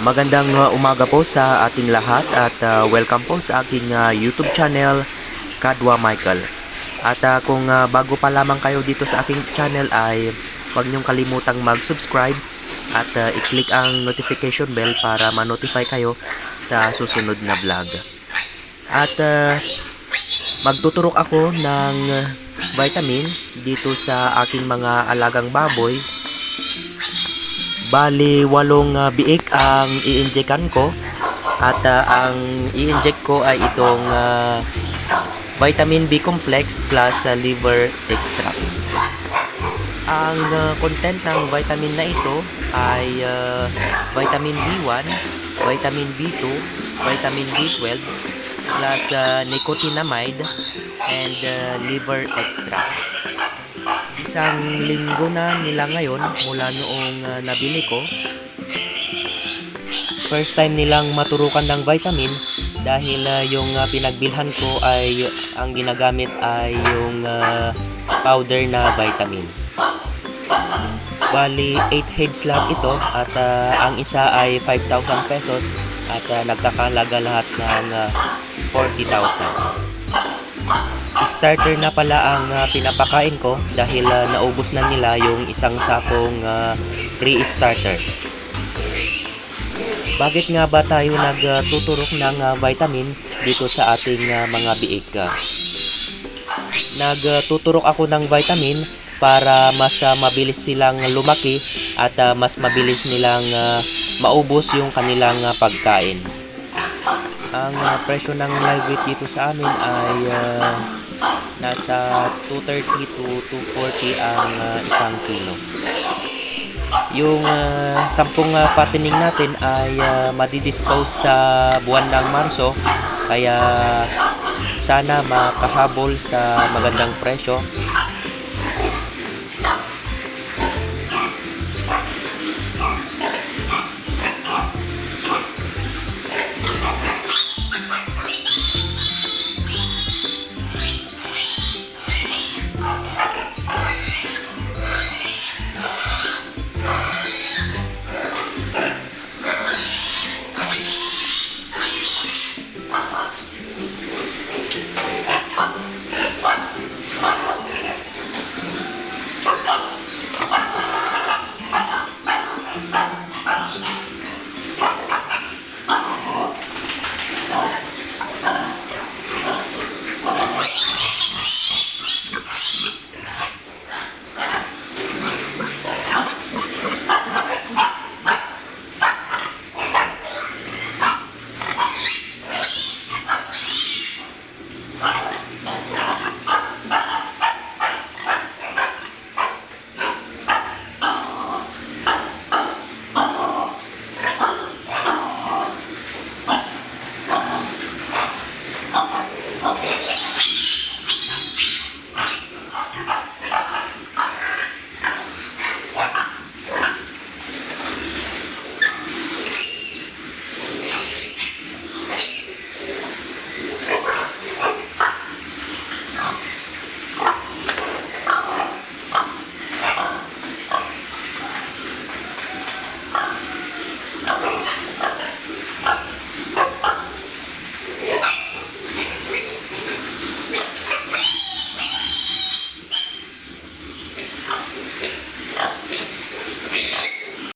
Magandang uh, umaga po sa ating lahat at uh, welcome po sa aking uh, YouTube channel, Kadwa Michael. At uh, kung uh, bago pa lamang kayo dito sa aking channel ay huwag niyong kalimutang mag-subscribe at uh, i-click ang notification bell para ma-notify kayo sa susunod na vlog. At uh, magtuturok ako ng uh, vitamin dito sa aking mga alagang baboy Bali, walong uh, biik ang i-injectan ko at uh, ang i-inject ko ay itong uh, vitamin B complex plus uh, liver extract. Ang uh, content ng vitamin na ito ay uh, vitamin B1, vitamin B2, vitamin B12 plus uh, nicotinamide and uh, liver extract. Isang linggo na nila ngayon mula noong uh, nabili ko. First time nilang maturukan ng vitamin dahil uh, yung uh, pinagbilhan ko ay ang ginagamit ay yung uh, powder na vitamin. Bali, 8 heads lang ito at uh, ang isa ay 5,000 pesos at uh, nagkakalaga lahat ng uh, 40,000 starter na pala ang uh, pinapakain ko dahil uh, naubos na nila yung isang sakong uh, free starter. Bakit nga ba tayo nagtuturok ng uh, vitamin dito sa ating uh, mga biik? Uh, nagtuturok ako ng vitamin para mas uh, mabilis silang lumaki at uh, mas mabilis nilang uh, maubos yung kanilang uh, pagkain. Ang uh, presyo ng live weight dito sa amin ay uh, nasa 230 to 240 ang uh, isang kilo. Yung uh, sampung uh, fattening natin ay uh, madidispose sa buwan ng Marso kaya sana makahabol sa magandang presyo